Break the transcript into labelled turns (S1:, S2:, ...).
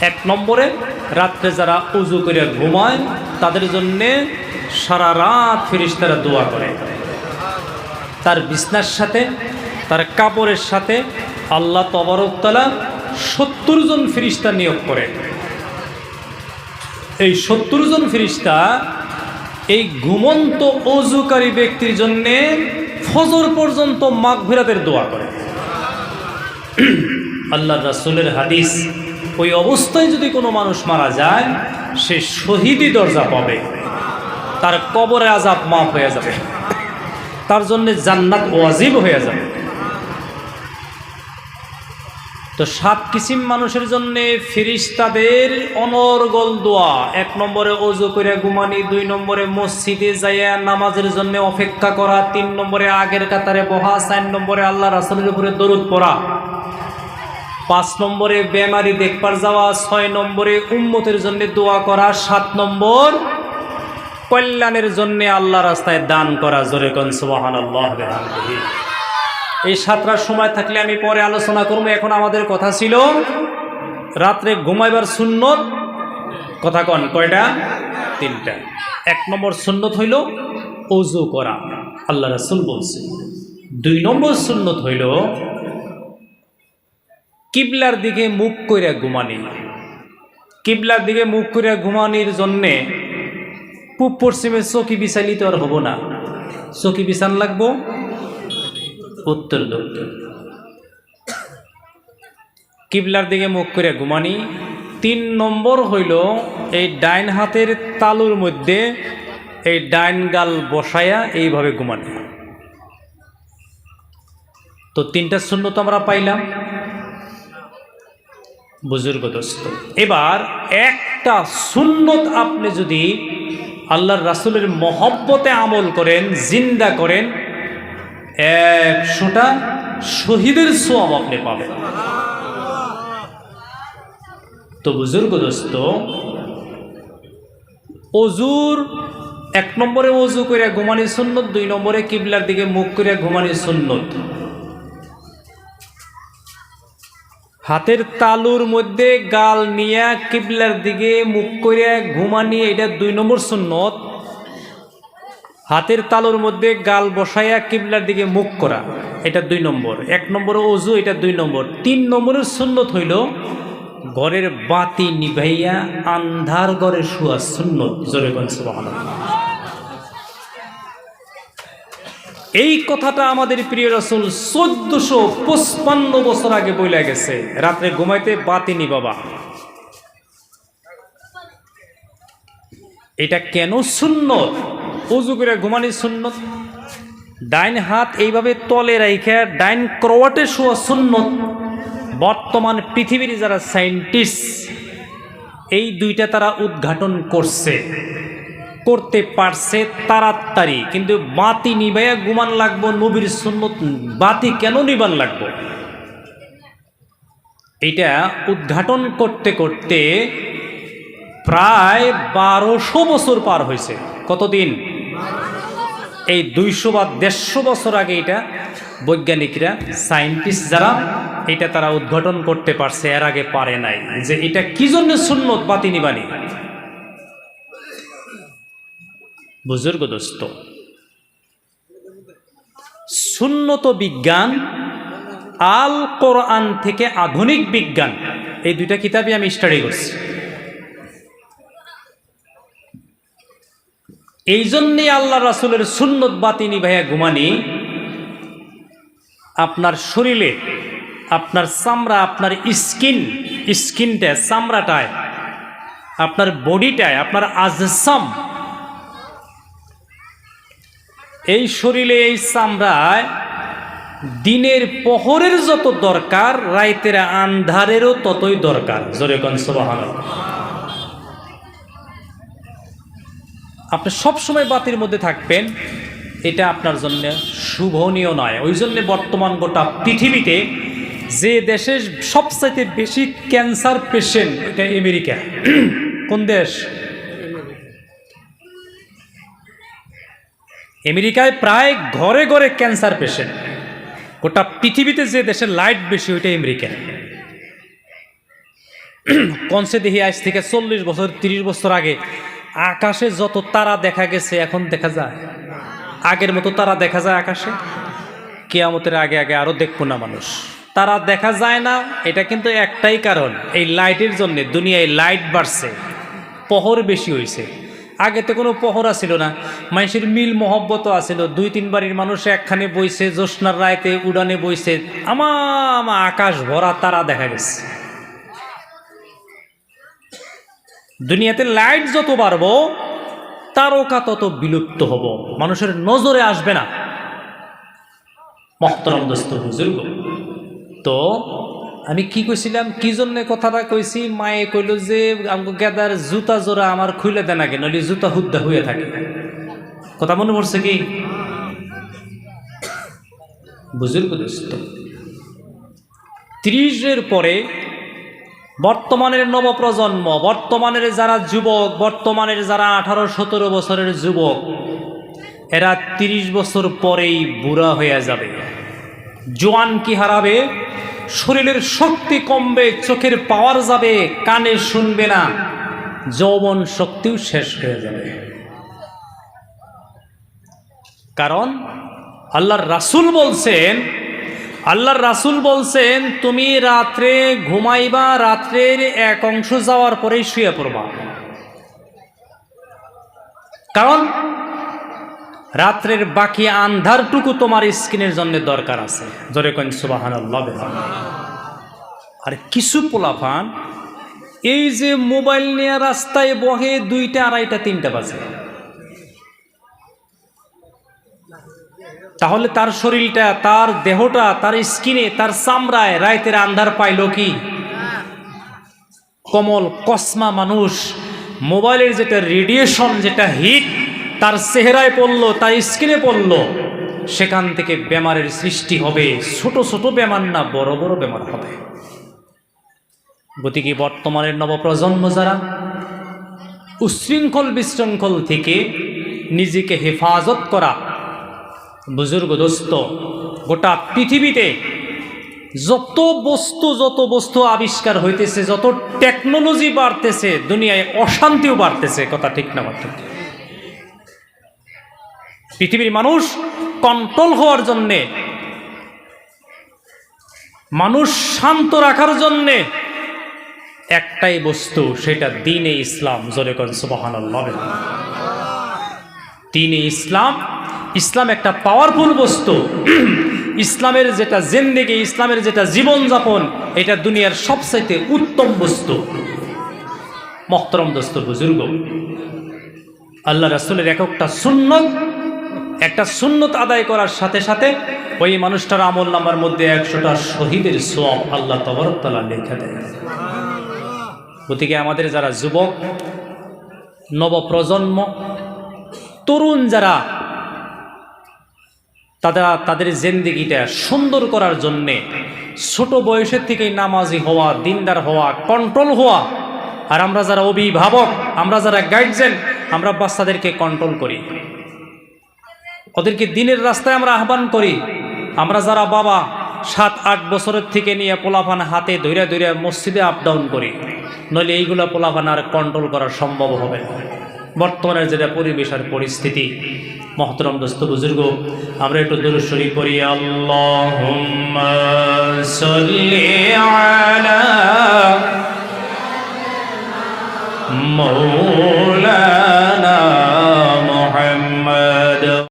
S1: এক নম্বরে, রাত্রে যারা উজু করে ঘুমায়, তাদের জন্যে সারা রাত ফিরিস্তারা দোয়া করে। তার বিছনার সাথে, তার কাপড়ের সাথে আল্লাহ তবরকতলা সত্তর জন ফিরিস্তা নিয়োগ করে। এই সত্তর জন ফিরিস্তা এই ঘুমন্ত অজুকারী ব্যক্তির জন্যে ফজর পর্যন্ত মাঘভিরাতের দোয়া করে। আল্লাহ রাসুলের হাদিস ওই অবস্থায় যদি কোনো মানুষ মারা যায়, সে শহীদি দরজা পাবে। তার কবরে আজাব মাফ হয়ে যাবে। তার জন্য জান্নাত ওয়াজিব হয়ে যাবে। তো সাত কিসিম মানুষের জন্য ফিরিস্তাদের অনর্গল দোয়া। এক নম্বরে অজু করে ঘুমানি, দুই নম্বরে মসজিদে যাইয়া নামাজের জন্য অপেক্ষা করা, তিন নম্বরে আগের কাতারে বহা, চার নম্বরে আল্লাহ রাসুলের উপরে দরুদ পড়া। পাঁচ নম্বরে বেমারি দেখবার যাওয়া, ছয় নম্বরে উম্মতের জন্য দোয়া করা, সাত নম্বর কল্যাণের জন্য আল্লাহ রাস্তায় দান করা। জোরে এই সাতটার সময় থাকলে আমি পরে আলোচনা করব। এখন আমাদের কথা ছিল, রাত্রে ঘুমাইবার সুন্নত, কথা কন, কয়টা? তিনটা। এক নম্বর সুন্নত হইল অজু করা। আল্লাহ রাসুল বলছে, দুই নম্বর সুন্নত হইল কিবলার দিকে মুখ কইরা ঘুমানি। কিবলার দিকে মুখ কইরা ঘুমানির জন্যে পূব পশ্চিমে চকি বিছাইলি তো আর হব না। চকি বিছান লাগবো? উত্তর দক্ষিণ। কিবলার দিকে মুখ করে ঘুমানি। তিন নম্বর হইল এই ডাইন হাতের তালুর মধ্যে এই ডাইন গাল বসায়া এইভাবে ঘুমানি। তো তিনটা শূন্য তো আমরা পাইলাম। বুজুর্গ দোস্ত। এবার একটা সুন্নত আপনি যদি আল্লাহর রাসুলের মহব্বতে আমল করেন, জিন্দা করেন, একশোটা শহীদের সোয়াব আপনি পাবেন। তো বুজুর্গ দোস্ত, অজুর এক নম্বরে অজু করে ঘুমানি সুন্নত, দুই নম্বরে কিবলার দিকে মুখ করে ঘুমানি সুন্নত। হাতের তালুর মধ্যে গাল নিয়ে কিবলার দিকে মুখ করে ঘুমানি এটা দুই নম্বর সুন্নত। হাতের তালুর মধ্যে গাল বসাইয়া কিবলার দিকে মুখ করা, এটা দুই নম্বর। এক নম্বর অজু, এটা দুই নম্বর। তিন নম্বরের সুন্নত হইল, ঘরের বাতি নিভাইয়া আন্ধার ঘরে শুয়া সুন্নত। জোরে এই কথাটা আমাদের প্রিয় রসুল চোদ্দশো পঁচপান্ন বছর আগে বইলা গেছে। রাত্রে ঘুমাইতে বাতি নিবাবা এটা কেন সুন্নত? উজু করে ঘুমানি সুন্নত? ডাইন হাত এইভাবে তলে রাইখে, ডাইন ক্রোয়াটে শোয়া সুন্নত? বর্তমান পৃথিবীর যারা সায়েন্টিস্ট, এই দুইটা তারা উদ্ঘাটন করছে। করতে পারছে তাড়াতাড়ি। কিন্তু বাতি নিবাইয়া গুমান লাগবো, নবীর সুন্নত বাতি কেন নিবান লাগবো? এটা উদ্ঘাটন করতে করতে প্রায় বারোশো বছর পার হয়েছে। কতদিন? এই দুইশো বা দেড়শো বছর আগে এটা বৈজ্ঞানিকরা, সায়েন্টিস্ট যারা এটা তারা উদ্ঘাটন করতে পারছে, এর আগে পারে নাই। যে এটা কি জন্য সুন্নত বাতি নিবানি বুজুর্গ দোস্ত। সুন্নত বিজ্ঞান, আল কোরআন থেকে আধুনিক বিজ্ঞান, এই দুইটা কিতাবই আমি স্টাডি করছি। এই জন্যে আল্লাহ রাসুলের সুন্নত বাতিনি ভাইয়া ঘুমানি, আপনার শরীরে আপনার চামড়া, আপনার স্কিন স্কিনটা চামড়াটায়, আপনার বডিটায়, আপনার আজসাম এই শরীরে এই চামড়ায় দিনের পহরের যত দরকার, রাইতের আন্ধারেরও ততই দরকার। জোরে কনসবাহান আপনি সবসময় বাতির মধ্যে থাকবেন, এটা আপনার জন্য শুভনীয় নয়। ওই জন্যে বর্তমান গোটা পৃথিবীতে যে দেশে সবচাইতে বেশি ক্যান্সার পেশেন্ট, এটা আমেরিকা। কোন দেশ? আমেরিকায় প্রায় ঘরে ঘরে ক্যান্সার পেশেন্ট। গোটা পৃথিবীতে যে দেশের লাইট বেশি ওইটা আমেরিকা কনসে দেখি আজ থেকে চল্লিশ বছর, তিরিশ বছর আগে আকাশে যত তারা দেখা গেছে, এখন দেখা যায়। আগের মতো তারা দেখা যায় আকাশে। কেয়ামতের আগে আগে আরও দেখব না মানুষ। তারা দেখা যায় না, এটা কিন্তু একটাই কারণ। এই লাইটের জন্য দুনিয়ায় লাইট বাড়ছে পহর বেশি হয়েছে আগে তো কোনো পহরা ছিল না। মানুষের মিল মহব্বতও আছিল। দুই তিন বাড়ির মানুষ একখানে বইছে, জ্যোৎস্নার রায়তে উড়ানে বইছে। আমা আমা আকাশ ভরা তারা দেখা গেছে। দুনিয়াতে লাইট যত বাড়বো, তারকা তত বিলুপ্ত হব। মানুষের নজরে আসবে না। মহতরম দোস্ত, বুজুর্গ, তো আমি কি কইছিলাম? কি জন্য কথাটা কইছি? মায়ে কইল যে আমাকে গেদার জুতা জোড়া আমার খুলে দেন আগে, নইলে জুতা হুদ্দা হয়ে থাকে। কথা মনে পড়ছে কি? বুজুর্গ দোস্ত, ত্রিশের পরে বর্তমানের নবপ্রজন্ম, বর্তমানের যারা যুবক, বর্তমানের যারা আঠারো সতেরো বছরের যুবক, এরা তিরিশ বছর পরেই বুড়া হয়ে যাবে। জোয়ান কি হারাবে? শরীরের শক্তি কমবে, চোখের পাওয়ার যাবে, কানে শুনবে না। যৌবন শক্তিও শেষ হয়ে যাবে। কারণ আল্লাহর রাসূল বলছেন, আল্লাহর রাসূল বলছেন, তুমি রাত্রে ঘুমাইবা, রাত্রের এক অংশ যাওয়ার পরেই শুয়ে পড়বা। কারণ রাত্রের বাকি আন্ধারটুকু তোমার স্কিনের জন্য দরকার আছে। জোরে কইন সুবাহান আর কিছু পোলাফান এই যে মোবাইল নিয়ে রাস্তায় বহে দুইটা, আড়াইটা, তিনটা বাজে। তাহলে তার শরীরটা, তার দেহটা, তার স্কিনে, তার চামড়ায় রাইতের আন্ধার পাইল কি? কমল, কসমা মানুষ, মোবাইলের যেটা রেডিয়েশন যেটা হিট তার চেহারায় পড়ল, তার স্কিনে পড়ল। সেখান থেকে বেমারের সৃষ্টি হবে। ছোট ছোট বেমার না, বড় বড় বেমার হবে। গতিকে বর্তমানের নবপ্রজন্ম যারা, উশৃঙ্খল, বিশৃঙ্খল থেকে নিজেকে হেফাজত করা, বুজুর্গ দোস্ত, গোটা পৃথিবীতে যত বস্তু যত বস্তু আবিষ্কার হইতেছে, যত টেকনোলজি বাড়তেছে, দুনিয়ায় অশান্তিও বাড়তেছে, কথা ঠিক না ঠিক পৃথিবীর মানুষ কন্ট্রোল হওয়ার জন্যে, মানুষ শান্ত রাখার জন্যে একটাই বস্তু, সেটা দিনে ইসলাম। জোরে করেন সুবাহান দিনে ইসলাম ইসলাম একটা পাওয়ারফুল বস্তু। ইসলামের যেটা জেন্দেগি, ইসলামের যেটা জীবনযাপন, এটা দুনিয়ার সবচাইতে উত্তম বস্তু। মহতরম দোস্ত বুজুর্গ। আল্লাহ রাসুলের এককটা সুন্নত একটা সুন্নত আদায় করার সাথে সাথে ওই মানুষটার আমল নামার মধ্যে একশোটা শহীদের সোয়াব আল্লাহ তবরতলা লেখা দেয়। গতিকে আমাদের যারা যুবক, নবপ্রজন্ম, তরুণ যারা, তারা তাদের জেন্দিগিটা সুন্দর করার জন্যে ছোট বয়সের থেকেই নামাজি হওয়া, দিনদার হওয়া কন্ট্রোল হওয়া। আর আমরা যারা অভিভাবক, আমরা যারা গাইডজেন আমরা বাচ্চাদেরকে কন্ট্রোল করি। ওদেরকে দিনের রাস্তায় আমরা আহ্বান করি। আমরা যারা বাবা, সাত, আট বছরের থেকে নিয়ে পোলাপান হাতে ধৈর্য ধৈর্য মসজিদে আপ ডাউন করি, নইলে এইগুলো পোলাপান আর কন্ট্রোল করা সম্ভব হবে না। বর্তমানের যেটা পরিবেশ আর পরিস্থিতি, মহতরম দোস্ত বুজুর্গ, আমরা একটু দূর দূরস্বরী করি আল্লাহ